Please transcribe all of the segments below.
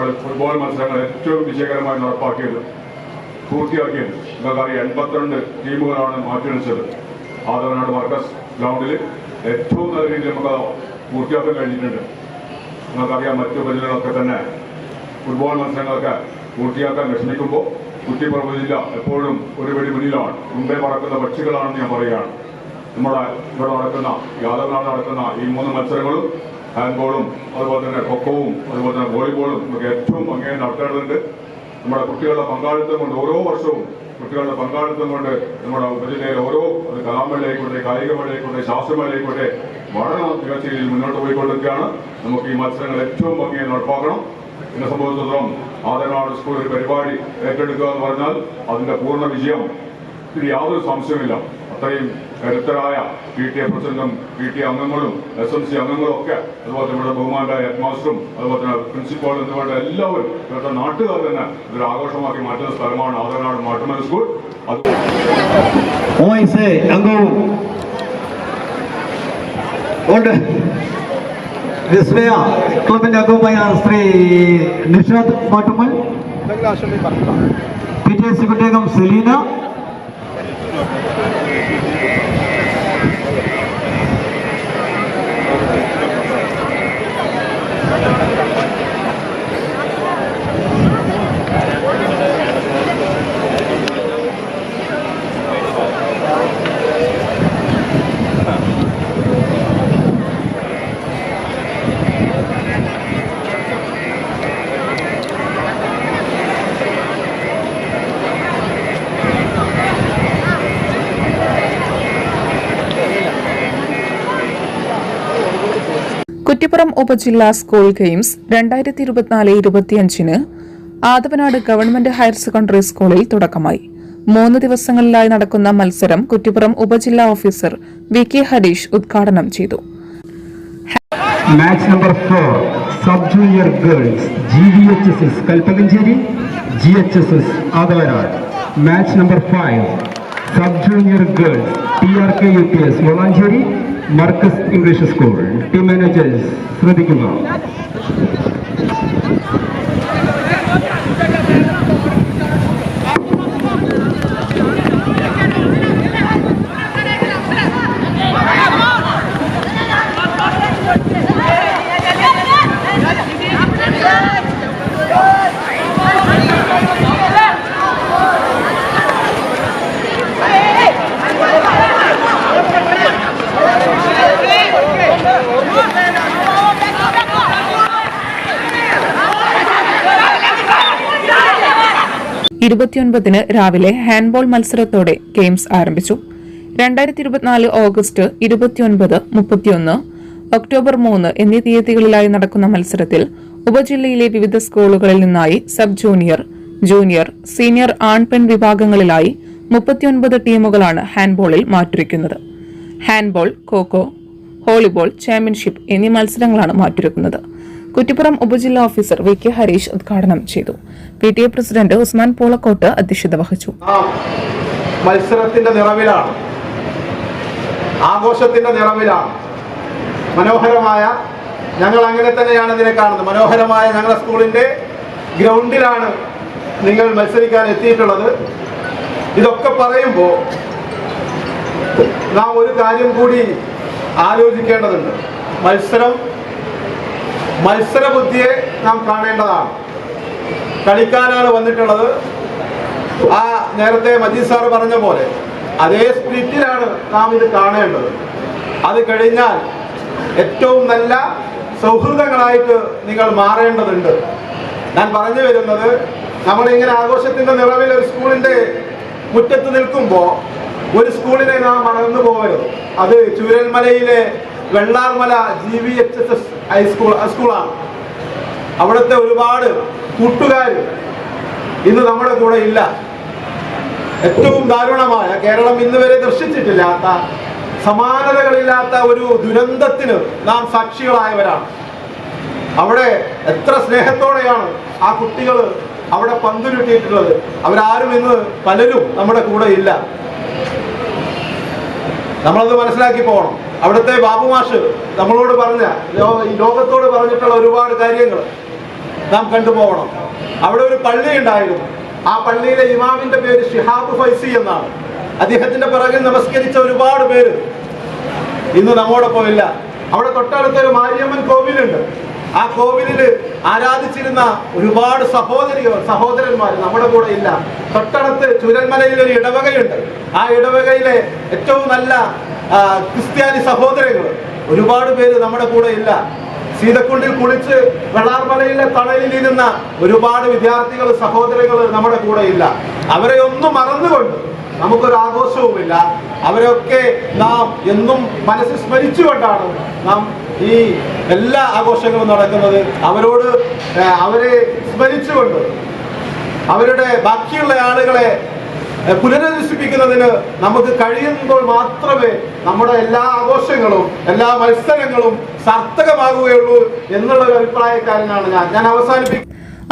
നമ്മൾ ഫുട്ബോൾ മത്സരങ്ങൾ ഏറ്റവും വിജയകരമായി നടപ്പാക്കിയത് പൂർത്തിയാക്കിയത്. നിങ്ങൾക്കറിയാം എൺപത്തിരണ്ട് ടീമുകളാണ് മാറ്റിവെച്ചത്. ആദവനാട് മർക്കസ് ഗ്രൗണ്ടിൽ ഏറ്റവും നല്ല രീതിയിൽ നമുക്ക് പൂർത്തിയാക്കാൻ കഴിഞ്ഞിട്ടുണ്ട്. നിങ്ങൾക്കറിയാം മറ്റു ജില്ലകളൊക്കെ തന്നെ ഫുട്ബോൾ മത്സരങ്ങളൊക്കെ പൂർത്തിയാക്കാൻ വിഷമിക്കുമ്പോൾ കുറ്റിപ്പുറം ജില്ല എപ്പോഴും ഒരു വെടി മുന്നിലാണ്. മുമ്പേ പറക്കുന്ന പക്ഷികളാണെന്ന് ഞാൻ പറയുകയാണ്. നമ്മുടെ ഇവിടെ നടക്കുന്ന യാദവനാട് നടക്കുന്ന ഈ മൂന്ന് മത്സരങ്ങളും ഹാൻഡ്ബോളും അതുപോലെ തന്നെ കൊക്കവും അതുപോലെ തന്നെ വോളിബോളും ഒക്കെ ഏറ്റവും ഭംഗിയായി നടത്തേണ്ടതുണ്ട് നമ്മുടെ കുട്ടികളുടെ പങ്കാളിത്തം കൊണ്ട് ഓരോ വർഷവും കുട്ടികളുടെ പങ്കാളിത്തം കൊണ്ട് നമ്മുടെ ഉപജില്ലയിൽ ഓരോ കലാമേളയായിക്കോട്ടെ കായികമേളയായിക്കോട്ടെ ശാസ്ത്രമേളയായിക്കോട്ടെ വളരെ മികച്ച രീതിയിൽ മുന്നോട്ട് പോയിക്കൊണ്ടിരിക്കുകയാണ്. നമുക്ക് ഈ മത്സരങ്ങൾ ഏറ്റവും ഭംഗിയായി നടപ്പാക്കണം എന്നെ സംബന്ധിച്ചിടത്തോളം ആദരനാട് സ്കൂൾ ഒരു പരിപാടി ഏറ്റെടുക്കുക എന്ന് പറഞ്ഞാൽ അതിന്റെ പൂർണ വിജയം. ഇതിൽ യാതൊരു സംശയമില്ല അത്രയും കരുത്തരായ പി ടി എ പ്രസിഡന്റും പി ടി അംഗങ്ങളും എസ് എം സി അംഗങ്ങളും ഒക്കെ അതുപോലെ തന്നെ ഇവിടെ ബഹുമാനായ ഹെഡ് മാസ്റ്ററും അതുപോലെ തന്നെ പ്രിൻസിപ്പാൾ എന്നിവരുടെ എല്ലാവരും ഇവരുടെ നാട്ടുകാർ തന്നെ ഇതൊരു ആഘോഷമാക്കി മാറ്റുന്ന സ്ഥലമാണ് ആദരനാട് മാട്ടുമൽ സ്കൂൾ. അത് ഓയിസ് അംഗവും. ഉണ്ട്. വിസ്മയ ക്ലബിന്റെ അംഗവുമായ Shri Nishad Mattumal. P T S അംഗം സെലീന. കുറ്റിപ്പുറം ഉപജില്ലാ സ്കൂൾ ഗെയിംസ് രണ്ടായിരത്തി ഇരുപത്തിനാല് ഇരുപത്തിയഞ്ചിന് ആദവനാട് ഗവൺമെന്റ് ഹയർ സെക്കൻഡറി സ്കൂളിൽ തുടക്കമായി. മൂന്ന് ദിവസങ്ങളിലായി നടക്കുന്ന മത്സരം കുറ്റിപ്പുറം ഉപജില്ലാ ഓഫീസർ വി കെ ഹരീഷ് ഉദ്ഘാടനം ചെയ്തു. Match number four sub junior girls G V H S S Kalpakanchery G H S S Athavanad. Match number five sub junior girls T R K U P S Valanchery Markaz English school team managers ശ്രദ്ധിക്കുക ഇരുപത്തിയൊൻപതിന് രാവിലെ handball മത്സരത്തോടെ games ആരംഭിച്ചു. രണ്ടായിരത്തി ഇരുപത്തിനാല് August ഇരുപത്തിയൊൻപത് മുപ്പത്തിയൊന്ന് October മൂന്ന് എന്നീ തീയതികളിലായി നടക്കുന്ന മത്സരത്തിൽ ഉപജില്ലയിലെ വിവിധ സ്കൂളുകളിൽ നിന്നായി സബ് ജൂനിയർ ജൂനിയർ സീനിയർ ആൺ പെൺ വിഭാഗങ്ങളിലായി മുപ്പത്തിയൊൻപത് ടീമുകളാണ് ഹാൻഡ്ബോളിൽ മാറ്റുരയ്ക്കുന്നത്. ഹാൻഡ്ബോൾ കോക്കോ വോളിബോൾ ചാമ്പ്യൻഷിപ്പ് എന്നീ മത്സരങ്ങളാണ് മാറ്റുരക്കുന്നത് കുറ്റിപ്പുറം ഉപജില്ലാ ഓഫീസർ വി കെ ഹരീഷ് ഉദ്ഘാടനം ചെയ്തു. P T A president Usman Polakkot അധ്യക്ഷത വഹിച്ചു. മത്സരത്തിന്റെ നിറവിലാണ്. ആഘോഷത്തിന്റെ നിറവിലാണ്. മനോഹരമായ ഞങ്ങൾ അങ്ങനെ തന്നെയാണ് ഇതിനെ കാണുന്നത്. മനോഹരമായ ഞങ്ങളുടെ സ്കൂളിന്റെ ഗ്രൗണ്ടിലാണ് നിങ്ങൾ മത്സരിക്കാൻ എത്തിയിട്ടുള്ളത്. ഇതൊക്കെ പറയുമ്പോൾ നാം ഒരു കാര്യം കൂടി ആലോചിക്കേണ്ടതുണ്ട്. മത്സരം മത്സരബുദ്ധിയെ നാം കാണേണ്ടതാണ്. കളിക്കാനാണ് വന്നിട്ടുള്ളത്. ആ നേരത്തെ മജീദ് സാർ പറഞ്ഞ പോലെ അതേ സ്പിരിറ്റിലാണ് നാം ഇത് കാണേണ്ടത്. അത് കഴിഞ്ഞാൽ ഏറ്റവും നല്ല സൗഹൃദങ്ങളായിട്ട് നിങ്ങൾ മാറേണ്ടതുണ്ട്. ഞാൻ പറഞ്ഞു വരുന്നത് നമ്മളിങ്ങനെ ആഘോഷത്തിന്റെ നിറവിൽ ഒരു സ്കൂളിന്റെ മുറ്റത്ത് നിൽക്കുമ്പോൾ ഒരു സ്കൂളിനെ നാം മറന്നു പോകരുത് അത് ചൂരൽമലയിലെ Vellarmala G V H S S high school സ്കൂളാണ് അവിടുത്തെ ഒരുപാട് കൂട്ടുകാർ ഇന്ന് നമ്മുടെ കൂടെ ഇല്ല. ഏറ്റവും ദാരുണമായ കേരളം ഇന്ന് വരെ ദർശിച്ചിട്ടില്ലാത്ത സമാനതകളില്ലാത്ത ഒരു ദുരന്തത്തിന് നാം സാക്ഷികളായവരാണ്. അവിടെ എത്ര സ്നേഹത്തോടെയാണ് ആ കുട്ടികൾ അവിടെ പന്തുരുട്ടിയിട്ടുള്ളത്. അവരാരും ഇന്ന് പലരും നമ്മുടെ കൂടെ ഇല്ല. നമ്മളത് മനസ്സിലാക്കി പോകണം. അവിടുത്തെ ബാബു മാഷ് നമ്മളോട് പറഞ്ഞ ഈ ലോകത്തോട് പറഞ്ഞിട്ടുള്ള ഒരുപാട് കാര്യങ്ങൾ നാം കണ്ടുപോകണം. അവിടെ ഒരു പള്ളി ഉണ്ടായിരുന്നു. ആ പള്ളിയിലെ ഇമാമിന്റെ പേര് ഷിഹാബ് ഫൈസി എന്നാണ്. അദ്ദേഹത്തിന്റെ പിറകിൽ നമസ്കരിച്ച ഒരുപാട് പേര്. ഇന്ന് നമ്മോടൊപ്പം ഇല്ല അവിടെ തൊട്ടടുത്തൊരു മാരിയമ്മൻ കോവിലുണ്ട്. ആ കോവിലിൽ ആരാധിച്ചിരുന്ന ഒരുപാട് സഹോദരികൾ സഹോദരന്മാർ നമ്മുടെ കൂടെ ഇല്ല. തൊട്ടടുത്ത് ചുരന്മലയിൽ ഒരു ഇടവകയുണ്ട്. ആ ഇടവകയിലെ ഏറ്റവും നല്ല ക്രിസ്ത്യാനി സഹോദരങ്ങൾ ഒരുപാട് പേര് നമ്മുടെ കൂടെ ഇല്ല. സീതക്കുണ്ടിൽ കുളിച്ച് വെള്ളാർമലയിലെ തണലിൽ ഇരുന്ന ഒരുപാട് വിദ്യാർത്ഥികൾ സഹോദരങ്ങൾ നമ്മുടെ കൂടെ ഇല്ല. അവരെ ഒന്നും മറന്നുകൊണ്ട് നമുക്കൊരു ആഘോഷവുമില്ല. അവരൊക്കെ നാം എന്നും മനസ്സിൽ സ്മരിച്ചുകൊണ്ടാണ് നാം ഈ എല്ലാ ആഘോഷങ്ങളും നടക്കുന്നത്. അവരോട് അവരെ സ്മരിച്ചുകൊണ്ട് അവരുടെ ബാക്കിയുള്ള ആളുകളെ പുനരധിഷ്ഠിപ്പിക്കുന്നതിന് നമുക്ക് കഴിയുമ്പോൾ മാത്രമേ നമ്മുടെ എല്ലാ ആഘോഷങ്ങളും എല്ലാ മത്സരങ്ങളും സാർത്ഥകമാകുകയുള്ളൂ എന്നുള്ള ഒരു അഭിപ്രായക്കാരനാണ് ഞാൻ. ഞാൻ അവസാനിപ്പിക്കും.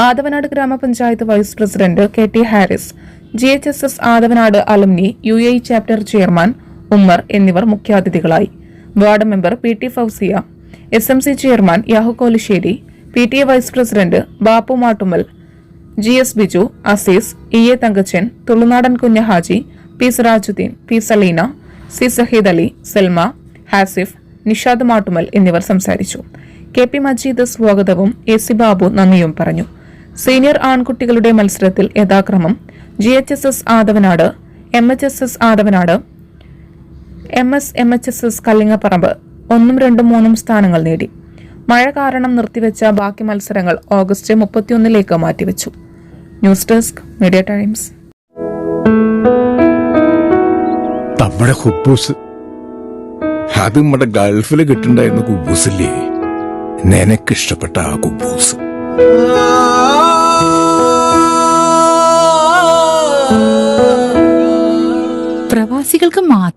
Athavanad Grama Panchayat vice president K T Haris G H S S Athavanad alumni U A chapter chairman Ummer എന്നിവർ മുഖ്യാതിഥികളായി. Ward member P T Fousiya S M C chairman Yahu Kolissery P T A vice president Bappu Mattummal G S Biju Azeez E A Thankachan Thulunadan Kunja Haji P Sirajuddin P Saleena C Saheed Ali Salma Hasif Nishad Mattummal എന്നിവർ സംസാരിച്ചു. K P Majeed സ്വാഗതവും A C Babu നന്ദിയും പറഞ്ഞു. Senior ആൺകുട്ടികളുടെ മത്സരത്തിൽ യഥാക്രമം G H S S Athavanad M H S S Athavanad M S M H S S Kallingaparamba ഒന്നും രണ്ടും മൂന്നും സ്ഥാനങ്ങൾ നേടി. മഴ കാരണം നിർത്തിവെച്ച ബാക്കി മത്സരങ്ങൾ ഓഗസ്റ്റ് മുപ്പത്തിയൊന്നിലേക്ക് മാറ്റിവെച്ചു. News desk Media Times. നമ്മുടെ ഹുബൂസ്. അത് നമ്മുടെ ഗൾഫിൽ കിട്ടുണ്ടായിരുന്ന കുബൂസില്ലേ? നിനക്കിഷ്ടപ്പെട്ട ആ കുബൂസ്.